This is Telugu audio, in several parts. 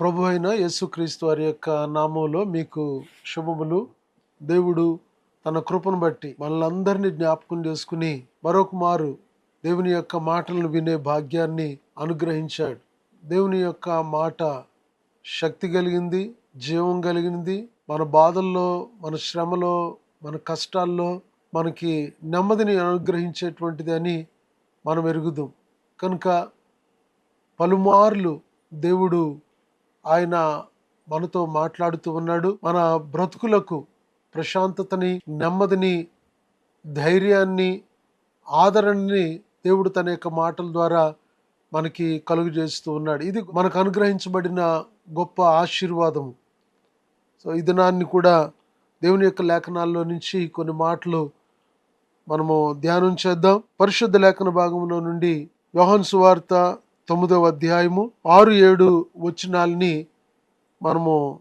ప్రభు అయిన యేసుక్రీస్తు వారి యొక్క నామంలో మీకు శుభములు. దేవుడు తన కృపను బట్టి మనల్ని జ్ఞాపకం చేసుకుని మరొక మారు దేవుని యొక్క మాటలను వినే భాగ్యాన్ని అనుగ్రహించాడు. దేవుని యొక్క మాట శక్తి కలిగింది జీవం కలిగింది. మన బాధల్లో మన శ్రమలో మన కష్టాల్లో మనకి నెమ్మదిని అనుగ్రహించేటువంటిది అని మనం ఎరుగుదాం. కనుక పలుమార్లు దేవుడు ఆయన మనతో మాట్లాడుతూ ఉన్నాడు. మన బ్రతుకులకు ప్రశాంతతని నెమ్మదిని ధైర్యాన్ని ఆదరణని దేవుడు తన యొక్క మాటల ద్వారా మనకి కలుగు చేస్తూ ఉన్నాడు. ఇది మనకు అనుగ్రహించబడిన గొప్ప ఆశీర్వాదము సో ఇదనాన్ని కూడా దేవుని యొక్క లేఖనాల్లో నుంచి కొన్ని మాటలు మనము ధ్యానం చేద్దాం. పరిశుద్ధ లేఖన భాగంలో నుండి యోహన్ సువార్త తొమ్మిదవ అధ్యాయము ఆరు ఏడు వచ్చినాల్ని మనము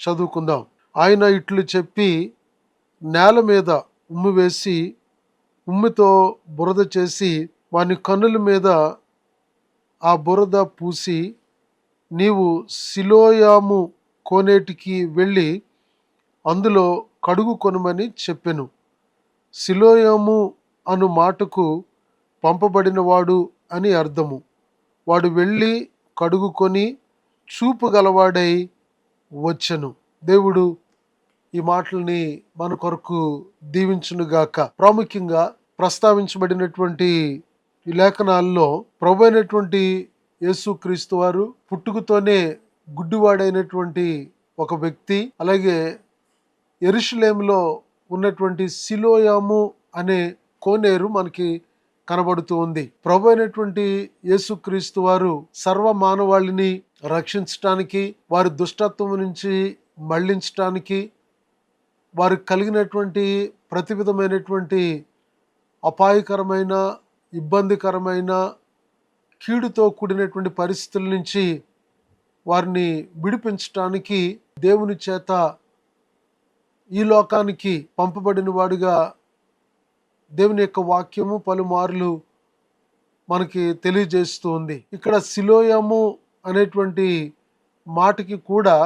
చదువుకుందాం. ఆయన ఇట్లు చెప్పి నేల మీద ఉమ్మి వేసి ఉమ్మితో బురద చేసి వాని కన్నుల మీద ఆ బురద పూసి నీవు సిలోయాము కోనేటికి వెళ్ళి అందులో కడుగు కొనమని చెప్పెను. సిలోయాము అను మాటకు పంపబడినవాడు అని అర్థము. వాడు వెళ్ళి కడుగుకొని చూపు గలవాడై వచ్చను. దేవుడు ఈ మాటల్ని మన కొరకు దీవించునుగాక. ప్రాముఖ్యంగా ప్రస్తావించబడినటువంటి ఈ లేఖనాల్లో ప్రభు అయినటువంటి యేసుక్రీస్తు వారు పుట్టుకతోనే గుడ్డివాడైనటువంటి ఒక వ్యక్తి అలాగే ఎరుషులేములో ఉన్నటువంటి సిలోయాము అనే కోనేరు మనకి కనబడుతూ ఉంది. ప్రభు అయినటువంటి యేసుక్రీస్తు వారు సర్వ మానవాళిని రక్షించటానికి వారి దుష్టత్వం నుంచి మళ్ళించటానికి వారికి కలిగినటువంటి ప్రతి విధమైనటువంటి అపాయకరమైన ఇబ్బందికరమైన కీడుతో కూడినటువంటి పరిస్థితుల నుంచి వారిని విడిపించటానికి దేవుని చేత ఈ లోకానికి పంపబడిన వాడుగా దేవుని యొక్క వాక్యము పలుమార్లు మనకి తెలియజేస్తూ ఉంది. ఇక్కడ శిలోయము అనేటువంటి మాటకి కూడా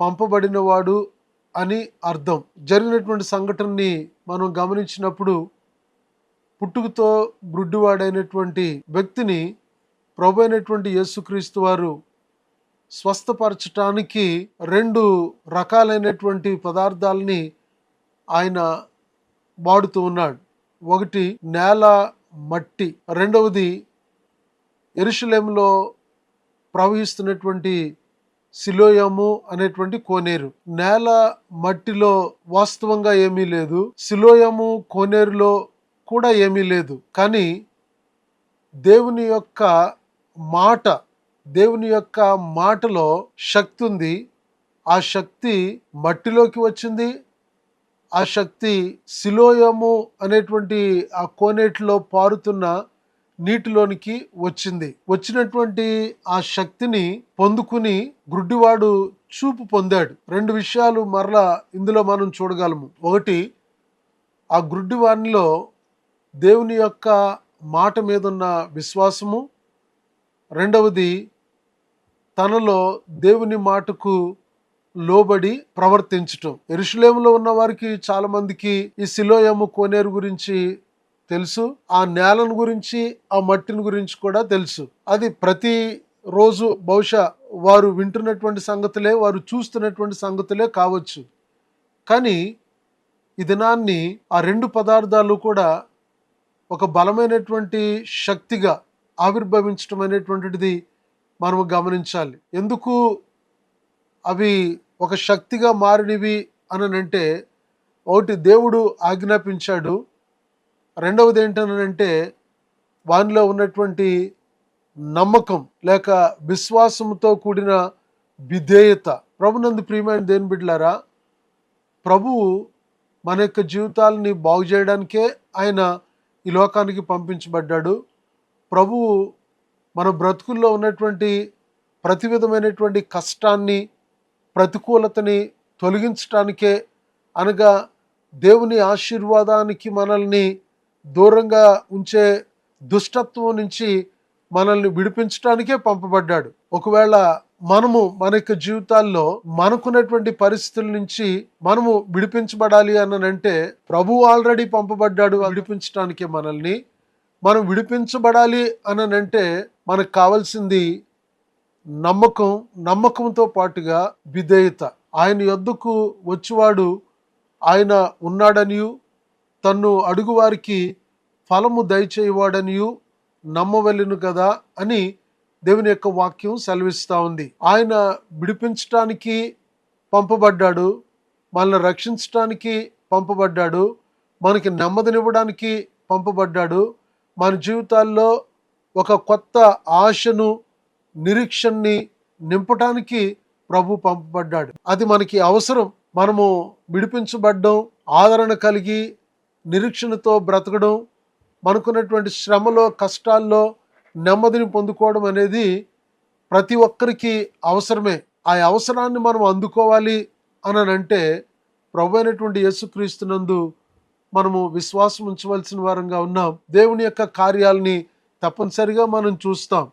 పంపబడినవాడు అని అర్థం. జరిగినటువంటి సంఘటనని మనం గమనించినప్పుడు పుట్టుకతో గుడ్డివాడైనటువంటి వ్యక్తిని ప్రభు అయినటువంటి యేసుక్రీస్తు వారు స్వస్థపరచటానికి రెండు రకాలైనటువంటి పదార్థాలని ఆయన వాడుతూ ఉన్నాడు. ఒకటి నేల మట్టి. రెండవది ఎరుషులేంలో ప్రవహిస్తున్నటువంటి సిలోయము అనేటువంటి కోనేరు. నేల మట్టిలో వాస్తవంగా ఏమీ లేదు. సిలోయము కోనేరులో కూడా ఏమీ లేదు. కానీ దేవుని యొక్క మాట దేవుని యొక్క మాటలో శక్తి ఉంది. ఆ శక్తి మట్టిలోకి వచ్చింది ఆ శక్తి సిలోయము అనేటువంటి ఆ కోనేటిలో పారుతున్న నీటిలోనికి వచ్చింది. వచ్చినటువంటి ఆ శక్తిని పొందుకుని గుడ్డివాడు చూపు పొందాడు. రెండు విషయాలు మరలా ఇందులో మనం చూడగలము. ఒకటి ఆ గుడ్డివాడిలో దేవుని యొక్క మాట మీదున్న విశ్వాసము. రెండవది తనలో దేవుని మాటకు లోబడి ప్రవర్తించటం. ఎరుషులేములో ఉన్న వారికి చాలా మందికి ఈ సిలోయము కోనేరు గురించి తెలుసు. ఆ నేలను గురించి ఆ మట్టిని గురించి కూడా తెలుసు. అది ప్రతి రోజు బహుశా వారు వింటున్నటువంటి సంగతులే వారు చూస్తున్నటువంటి సంగతులే కావచ్చు. కానీ ఈ దినాన్ని ఆ రెండు పదార్థాలు కూడా ఒక బలమైనటువంటి శక్తిగా ఆవిర్భవించడం అనేటువంటిది మనము గమనించాలి. ఎందుకు అవి ఒక శక్తిగా మారినవి అనంటే ఒకటి దేవుడు ఆజ్ఞాపించాడు. రెండవది ఏంటనంటే వానిలో ఉన్నటువంటి నమ్మకం లేక విశ్వాసంతో కూడిన విధేయత. ప్రభునందు ప్రియమైన దేని బిడ్డలారా ప్రభువు మన యొక్క జీవితాలని బాగు చేయడానికే ఆయన ఈ లోకానికి పంపించబడ్డాడు. ప్రభువు మన బ్రతుకుల్లో ఉన్నటువంటి ప్రతి విధమైనటువంటి కష్టాన్ని ప్రతికూలతని తొలగించటానికే అనగా దేవుని ఆశీర్వాదానికి మనల్ని దూరంగా ఉంచే దుష్టత్వం నుంచి మనల్ని విడిపించడానికే పంపబడ్డాడు. ఒకవేళ మనము మన యొక్క జీవితాల్లో మనకున్నటువంటి పరిస్థితుల నుంచి మనము విడిపించబడాలి అనంటే ప్రభు ఆల్రెడీ పంపబడ్డాడు విడిపించడానికి మనల్ని. మనం విడిపించబడాలి అనంటే మనకు కావాల్సింది నమ్మకం నమ్మకంతో పాటుగా విధేయత. ఆయన యొద్దకు వచ్చివాడు ఆయన ఉన్నాడనియు తన్ను అడుగువారికి ఫలము దయచేయవాడనియు నమ్మవెళ్ళను కదా అని దేవుని యొక్క వాక్యం సెలవిస్తూ ఉంది. ఆయన విడిపించటానికి పంపబడ్డాడు మనల్ని రక్షించటానికి పంపబడ్డాడు మనకి నెమ్మదినివ్వడానికి పంపబడ్డాడు మన జీవితాల్లో ఒక కొత్త ఆశను నిరీక్షణని నింపటానికి ప్రభు పంపబడ్డాడు. అది మనకి అవసరం. మనము విడిపించబడ్డం ఆదరణ కలిగి నిరీక్షణతో బ్రతకడం మనకున్నటువంటి శ్రమలో కష్టాల్లో నెమ్మదిని పొందుకోవడం అనేది ప్రతి ఒక్కరికి అవసరమే. ఆ అవసరాన్ని మనం అందుకోవాలి అని అంటే ప్రభు అయినటువంటి యేసుక్రీస్తునందు మనము విశ్వాసం ఉంచవలసిన వారంగా ఉన్నాం. దేవుని యొక్క కార్యాలని తప్పనిసరిగా మనం చూస్తాం.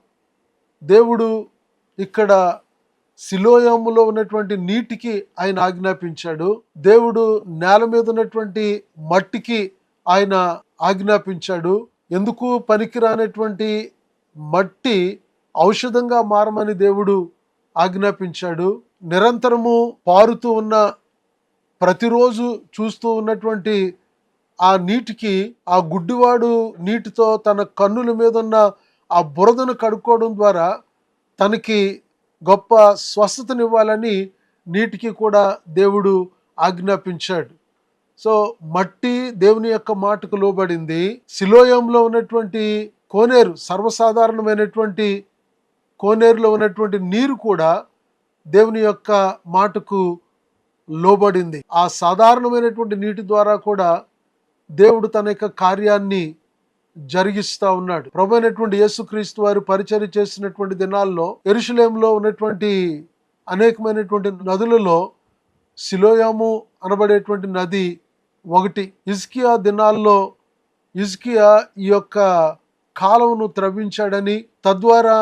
దేవుడు ఇక్కడ శిలోయములో ఉన్నటువంటి నీటికి ఆయన ఆజ్ఞాపించాడు. దేవుడు నేల మీద ఉన్నటువంటి మట్టికి ఆయన ఆజ్ఞాపించాడు. ఎందుకు పనికిరానటువంటి మట్టి ఔషధంగా మారమని దేవుడు ఆజ్ఞాపించాడు. నిరంతరము పారుతూ ఉన్న ప్రతిరోజు చూస్తూ ఉన్నటువంటి ఆ నీటికి ఆ గుడ్డివాడు నీటితో తన కన్నుల మీద ఉన్న ఆ బురదను కడుక్కోవడం ద్వారా తనకి గొప్ప స్వస్థతనివ్వాలని నీటికి కూడా దేవుడు ఆజ్ఞాపించాడు. సో మట్టి దేవుని యొక్క మాటకు లోబడింది. శిలోయంలో ఉన్నటువంటి కోనేరు సర్వసాధారణమైనటువంటి కోనేరులో ఉన్నటువంటి నీరు కూడా దేవుని యొక్క మాటకు లోబడింది. ఆ సాధారణమైనటువంటి నీటి ద్వారా కూడా దేవుడు తన యొక్క కార్యాన్ని జరిగిస్తా ఉన్నాడు. ప్రభు అయినటువంటి యేసుక్రీస్తు వారు పరిచయం చేసినటువంటి దినాల్లో ఎరుషులేంలో ఉన్నటువంటి అనేకమైనటువంటి నదులలో శిలోయాము అనబడేటువంటి నది ఒకటి. ఇజ్కియా దినాల్లో ఇజ్కియా ఈ యొక్క కాలువను త్రవ్వించాడని తద్వారా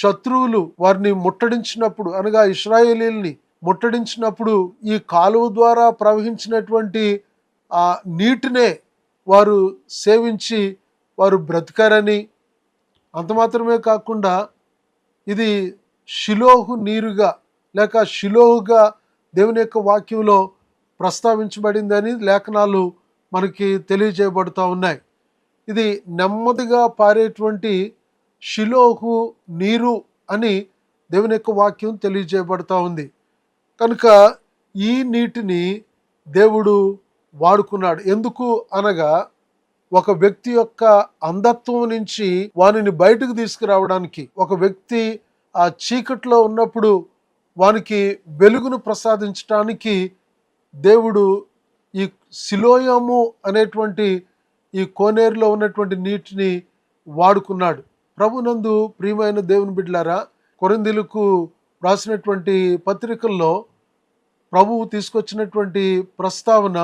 శత్రువులు వారిని ముట్టడించినప్పుడు అనగా ఇస్రాయేలీల్ని ముట్టడించినప్పుడు ఈ కాలువ ద్వారా ప్రవహించినటువంటి ఆ నీటినే వారు సేవించి వారు బ్రతికారని అంతమాత్రమే కాకుండా ఇది షిలోహు నీరుగా లేక షిలోహుగా దేవుని యొక్క వాక్యంలో ప్రస్తావించబడిందని లేఖనాలు మనకి తెలియజేయబడుతూ ఉన్నాయి. ఇది నెమ్మదిగా పారేటువంటి షిలోహు నీరు అని దేవుని యొక్క వాక్యం తెలియజేయబడుతూ ఉంది. కనుక ఈ నీటిని దేవుడు వాడుకున్నాడు. ఎందుకు అనగా ఒక వ్యక్తి యొక్క అంధత్వం నుంచి వానిని బయటకు తీసుకురావడానికి ఒక వ్యక్తి ఆ చీకట్లో ఉన్నప్పుడు వానికి వెలుగును ప్రసాదించడానికి దేవుడు ఈ శిలోయము అనేటువంటి ఈ కోనేరులో ఉన్నటువంటి నీటిని వాడుకున్నాడు. ప్రభునందు ప్రియమైన దేవుని బిడ్డలారా కొరిందిలకు రాసినటువంటి పత్రికల్లో ప్రభువు తీసుకొచ్చినటువంటి ప్రస్తావన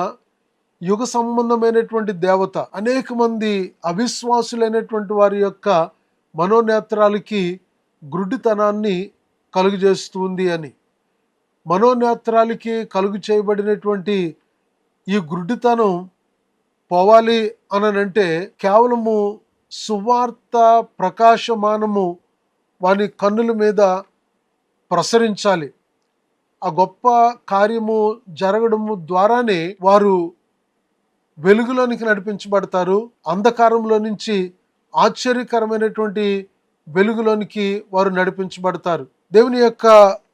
యుగ సంబంధమైనటువంటి దేవత అనేక మంది అవిశ్వాసులైనటువంటి వారి యొక్క మనోనేత్రాలకి గుడ్డితనాన్ని కలుగజేస్తుంది అని. మనోనేత్రాలకి కలుగు చేయబడినటువంటి ఈ గుడ్డితనం పోవాలి అనంటే కేవలము సువార్త ప్రకాశమానము వాని కన్నుల మీద ప్రసరించాలి. ఆ గొప్ప కార్యము జరగడము ద్వారానే వారు వెలుగులోనికి నడిపించబడతారు. అంధకారంలో నుంచి ఆశ్చర్యకరమైనటువంటి వెలుగులోనికి వారు నడిపించబడతారు. దేవుని యొక్క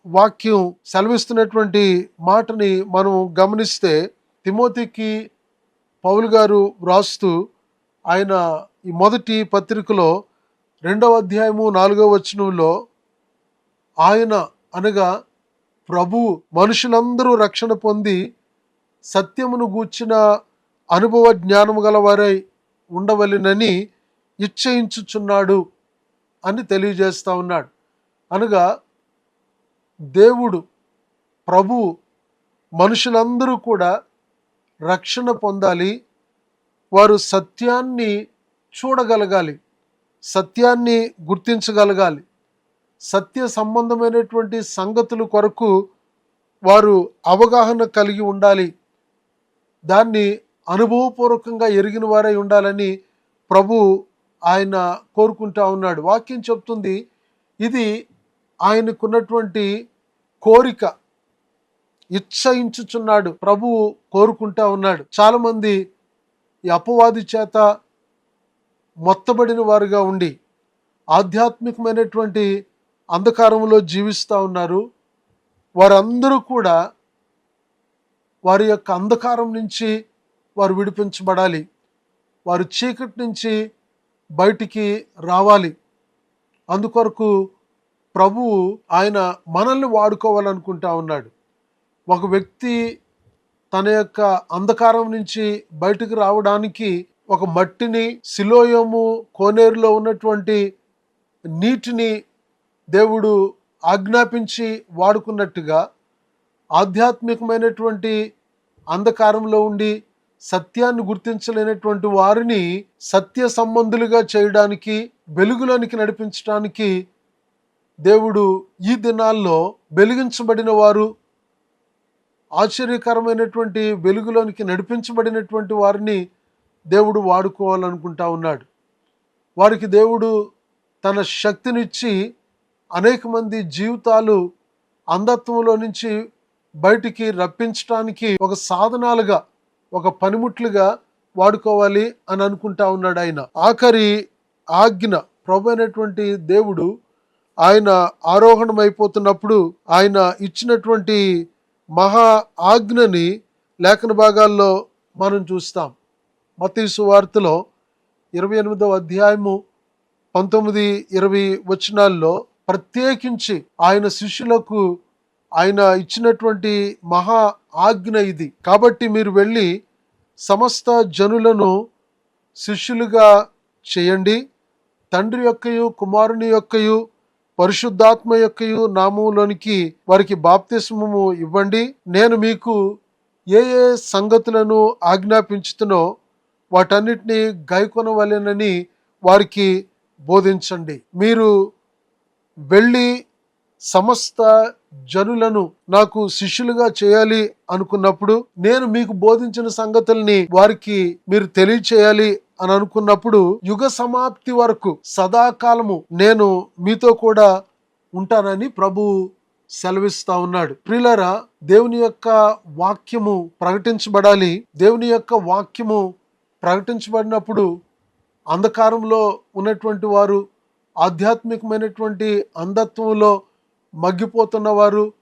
వాక్యం సెలవిస్తున్నటువంటి మాటని మనం గమనిస్తే తిమోతికి పౌలు గారు వ్రాస్తూ ఆయన ఈ మొదటి పత్రికలో రెండవ అధ్యాయము నాలుగవ వచనంలో ఆయన అనగా ప్రభు మనుషులందరూ రక్షణ పొంది సత్యమును గూర్చిన అనుభవ జ్ఞానము గలవారై ఉండవలెనని ఇచ్చయించుచున్నాడు అని తెలియజేస్తూ ఉన్నాడు. అనగా దేవుడు ప్రభు మనుషులందరూ కూడా రక్షణ పొందాలి వారు సత్యాన్ని చూడగలగాలి సత్యాన్ని గుర్తించగలగాలి సత్య సంబంధమైనటువంటి సంగతుల కొరకు వారు అవగాహన కలిగి ఉండాలి. దాన్ని అనుభవపూర్వకంగా ఎరిగిన వారై ఉండాలని ప్రభు ఆయన కోరుకుంటా ఉన్నాడు. వాక్యం చెప్తుంది ఇది ఆయనకున్నటువంటి కోరిక. ఇచ్చయించుచున్నాడు. ప్రభువు కోరుకుంటా ఉన్నాడు. చాలామంది ఈ అపవాది చేత మొత్తబడిన వారుగా ఉండి ఆధ్యాత్మికమైనటువంటి అంధకారంలో జీవిస్తూ ఉన్నారు. వారందరూ కూడా వారి యొక్క అంధకారం నుంచి వారు విడిపించబడాలి. వారు చీకటి నుంచి బయటికి రావాలి. అందుకొరకు ప్రభువు ఆయన మనల్ని వాడుకోవాలనుకుంటా ఉన్నాడు. ఒక వ్యక్తి తన యొక్క అంధకారం నుంచి బయటకు రావడానికి ఒక మట్టిని శిలోయము కోనేరులో ఉన్నటువంటి నీటిని దేవుడు ఆజ్ఞాపించి వాడుకున్నట్టుగా ఆధ్యాత్మికమైనటువంటి అంధకారంలో ఉండి సత్యాన్ని గుర్తించలేనటువంటి వారిని సత్య సంబంధులుగా చేయడానికి వెలుగులోనికి నడిపించడానికి దేవుడు ఈ దినాల్లో వెలిగించబడిన వారు ఆశ్చర్యకరమైనటువంటి వెలుగులోనికి నడిపించబడినటువంటి వారిని దేవుడు వాడుకోవాలనుకుంటా ఉన్నాడు. వారికి దేవుడు తన శక్తినిచ్చి అనేక మంది జీవితాలు అంధత్వంలో నుంచి బయటికి రప్పించడానికి ఒక సాధనాలుగా ఒక పనిముట్లుగా వాడుకోవాలి అని అనుకుంటా ఉన్నాడు ఆయన. ఆఖరి ఆజ్ఞ ప్రభు అయినటువంటి దేవుడు ఆయన ఆరోహణం అయిపోతున్నప్పుడు ఆయన ఇచ్చినటువంటి మహా ఆజ్ఞని లేఖన భాగాల్లో మనం చూస్తాం. మతీసు వార్తలో ఇరవై ఎనిమిదవ అధ్యాయము పంతొమ్మిది ఇరవై వచనాల్లో ప్రత్యేకించి ఆయన శిష్యులకు ఆయన ఇచ్చినటువంటి మహా ఆజ్ఞ ఇది. కాబట్టి మీరు వెళ్ళి సమస్త జనులను శిష్యులుగా చేయండి. తండ్రి యొక్కయు కుమారుని యొక్కయు పరిశుద్ధాత్మ యొక్కయు నామంలోనికి వారికి బాప్తిస్మము ఇవ్వండి. నేను మీకు ఏ ఏ సంగతులను ఆజ్ఞాపించుతునో వాటన్నిటిని గైకొనవలెనని వారికి బోధించండి. మీరు వెళ్ళి సమస్త జనులను నాకు శిష్యులుగా చేయాలి అనుకున్నప్పుడు నేను మీకు బోధించిన సంగతుల్ని వారికి మీరు తెలియచేయాలి అని అనుకున్నప్పుడు యుగ సమాప్తి వరకు సదాకాలము నేను మీతో కూడా ఉంటానని ప్రభు సెలవిస్తా ఉన్నాడు. ప్రిలరా దేవుని యొక్క వాక్యము ప్రకటించబడాలి. దేవుని యొక్క వాక్యము ప్రకటించబడినప్పుడు అంధకారంలో ఉన్నటువంటి వారు ఆధ్యాత్మికమైనటువంటి అంధత్వంలో మగ్గిపోతున్న వారు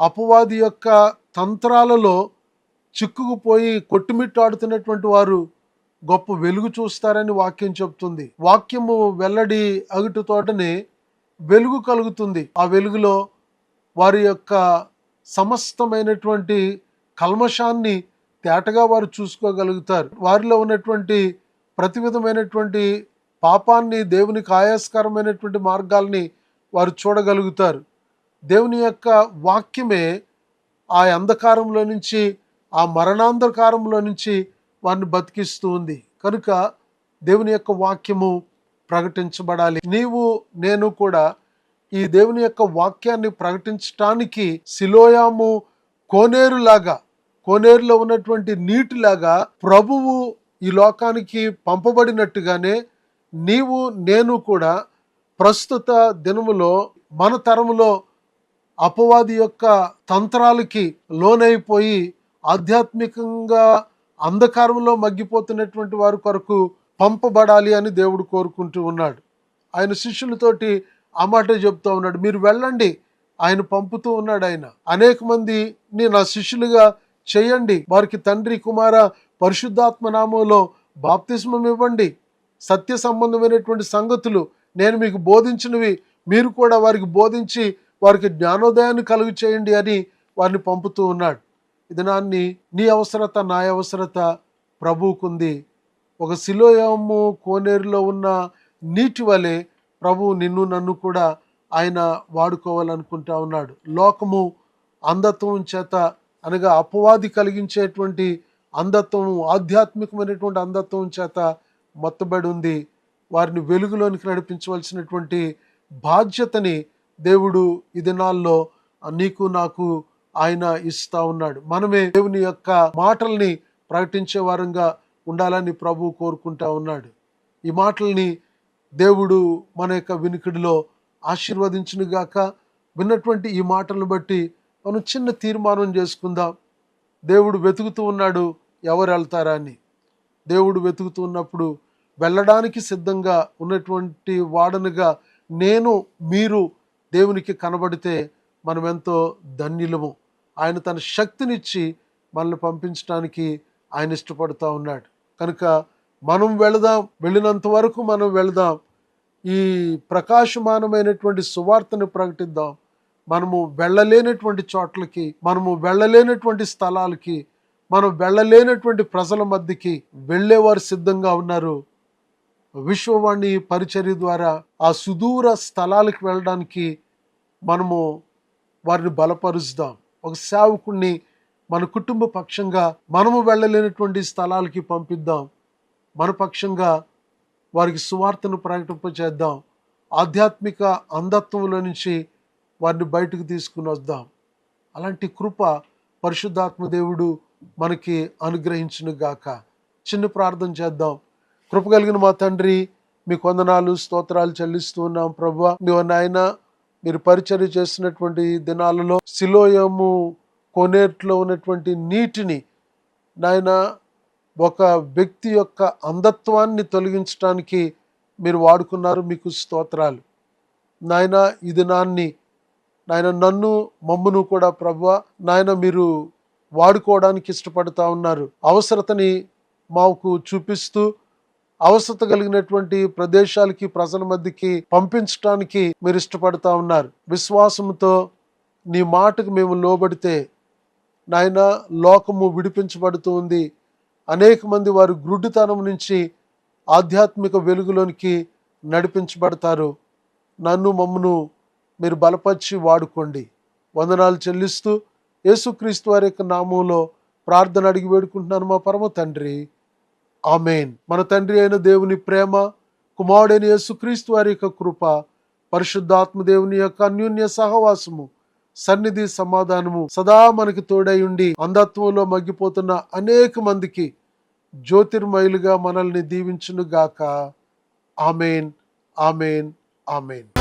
అపవాది యొక్క తంత్రాలలో చిక్కుకుపోయి కొట్టుమిట్టాడుతున్నటువంటి వారు గొప్ప వెలుగు చూస్తారని వాక్యం చెప్తుంది వాక్యము వెల్లడి అగుటు తోటనే వెలుగు కలుగుతుంది. ఆ వెలుగులో వారి యొక్క సమస్తమైనటువంటి కల్మషాన్ని తేటగా వారు చూసుకోగలుగుతారు. వారిలో ఉన్నటువంటి ప్రతి విధమైనటువంటి పాపాన్ని దేవునికి ఆయాస్కరమైనటువంటి మార్గాల్ని వారు చూడగలుగుతారు. దేవుని యొక్క వాక్యమే ఆ అంధకారంలో నుంచి ఆ మరణాంధకారంలో నుంచి వారిని బతికిస్తూ ఉంది. కనుక దేవుని యొక్క వాక్యము ప్రకటించబడాలి. నీవు నేను కూడా ఈ దేవుని యొక్క వాక్యాన్ని ప్రకటించటానికి శిలోయాము కోనేరులాగా కోనేరులో ఉన్నటువంటి నీటిలాగా ప్రభువు ఈ లోకానికి పంపబడినట్టుగానే నీవు నేను కూడా ప్రస్తుత దినములో మన తరములో అపవాది యొక్క తంత్రాలకి లోనైపోయి ఆధ్యాత్మికంగా అంధకారంలో మగ్గిపోతున్నటువంటి వారి కొరకు పంపబడాలి అని దేవుడు కోరుకుంటూ ఉన్నాడు. ఆయన శిష్యులతోటి ఆ మాట చెప్తూ ఉన్నాడు మీరు వెళ్ళండి ఆయన పంపుతూ ఉన్నాడు ఆయన. అనేక మందిని నా శిష్యులుగా చేయండి వారికి తండ్రి కుమార పరిశుద్ధాత్మ నామంలో బాప్తిస్మం ఇవ్వండి. సత్య సంబంధమైనటువంటి సంగతులు నేను మీకు బోధించినవి మీరు కూడా వారికి బోధించి వారికి జ్ఞానోదయాన్ని కలుగు చేయండి అని వారిని పంపుతూ ఉన్నాడు. ఇదనాన్ని నీ అవసరత నా అవసరత ప్రభువుకుంది. ఒక శిలోయము కోనేరులో ఉన్న నీటి వలె ప్రభు నిన్ను నన్ను కూడా ఆయన వాడుకోవాలనుకుంటా ఉన్నాడు. లోకము అంధత్వం చేత అనగా అపవాది కలిగించేటువంటి అంధత్వము ఆధ్యాత్మికమైనటువంటి అంధత్వం చేత మొత్తబడి ఉంది. వారిని వెలుగులోనికి నడిపించవలసినటువంటి బాధ్యతని దేవుడు ఈ దినాల్లో నీకు నాకు ఆయన ఇస్తా ఉన్నాడు. మనమే దేవుని యొక్క మాటల్ని ప్రకటించే వారంగా ఉండాలని ప్రభు కోరుకుంటా ఉన్నాడు. ఈ మాటల్ని దేవుడు మన యొక్క వినికిడిలో ఆశీర్వదించిన గాక విన్నటువంటి ఈ మాటలను బట్టి మనం చిన్న తీర్మానం చేసుకుందాం. దేవుడు వెతుకుతూ ఉన్నాడు ఎవరు వెళ్తారా అని. దేవుడు వెతుకుతూ ఉన్నప్పుడు వెళ్ళడానికి సిద్ధంగా ఉన్నటువంటి వాడనుగా నేను మీరు దేవునికి కనబడితే మనం ఎంతో ధన్యులము. ఆయన తన శక్తినిచ్చి మనల్ని పంపించడానికి ఆయన ఇష్టపడుతూ ఉన్నాడు. కనుక మనం వెళదాం వెళ్ళినంత వరకు మనం వెళదాం. ఈ ప్రకాశమానమైనటువంటి సువార్తను ప్రకటిద్దాం. మనము వెళ్ళలేనటువంటి చోట్లకి మనము వెళ్ళలేనటువంటి స్థలాలకి మనం వెళ్ళలేనటువంటి ప్రజల మధ్యకి వెళ్ళేవారు సిద్ధంగా ఉన్నారు. విశ్వవాణి పరిచర్య ద్వారా ఆ సుదూర స్థలాలకు వెళ్ళడానికి మనము వారిని బలపరుస్తాం. ఒక సేవకుణ్ణి మన కుటుంబ పక్షంగా మనము వెళ్ళలేనటువంటి స్థలాలకి పంపిద్దాం. మన పక్షంగా వారికి సువార్తను ప్రకటింపచేద్దాం. ఆధ్యాత్మిక అంధత్వంలో నుంచి వారిని బయటకు తీసుకుని వద్దాం. అలాంటి కృప పరిశుద్ధాత్మ దేవుడు మనకి అనుగ్రహించును గాక చిన్న ప్రార్థన చేద్దాం. కృప కలిగిన మా తండ్రి మీ కొందనాలు స్తోత్రాలు చెల్లిస్తూ ఉన్నాం ప్రభు నువ్వు నాయన మీరు పరిచర్య చేసినటువంటి దినాలలో సిలోయము కొనేట్లో ఉన్నటువంటి నీటిని నాయన ఒక వ్యక్తి యొక్క అంధత్వాన్ని తొలగించడానికి మీరు వాడుకున్నారు మీకు స్తోత్రాలు. నాయన ఈ దినాన్ని నాయన నన్ను మమ్మును కూడా ప్రభు నాయన మీరు వాడుకోవడానికి ఇష్టపడుతూ ఉన్నారు. అవసరతని మాకు చూపిస్తూ అవసరత కలిగినటువంటి ప్రదేశాలకి ప్రజల మధ్యకి పంపించడానికి మీరు ఇష్టపడతా ఉన్నారు. విశ్వాసంతో నీ మాటకు మేము లోబడితే నాయన లోకము విడిపించబడుతూ ఉంది. అనేక మంది వారు గ్రుడ్డితనం నుంచి ఆధ్యాత్మిక వెలుగులోనికి నడిపించబడతారు. నన్ను మమ్మను మీరు బలపరిచి వాడుకోండి. వందనాలు చెల్లిస్తూ యేసుక్రీస్తు వారి యొక్క నామంలో ప్రార్థన అడిగి వేడుకుంటున్నాను మా పరమ తండ్రి. ఆమెన్. మన తండ్రి అయిన దేవుని ప్రేమ కుమారుడైన యేసుక్రీస్తు వారి యొక్క కృప పరిశుద్ధాత్మ దేవుని యొక్క అన్యోన్య సహవాసము సన్నిధి సమాధానము సదా మనకి తోడై ఉండి అంధత్వంలో మగ్గిపోతున్న అనేక మందికి జ్యోతిర్మయులుగా మనల్ని దీవించునుగాక. ఆమెన్. ఆమెన్. ఆమెన్.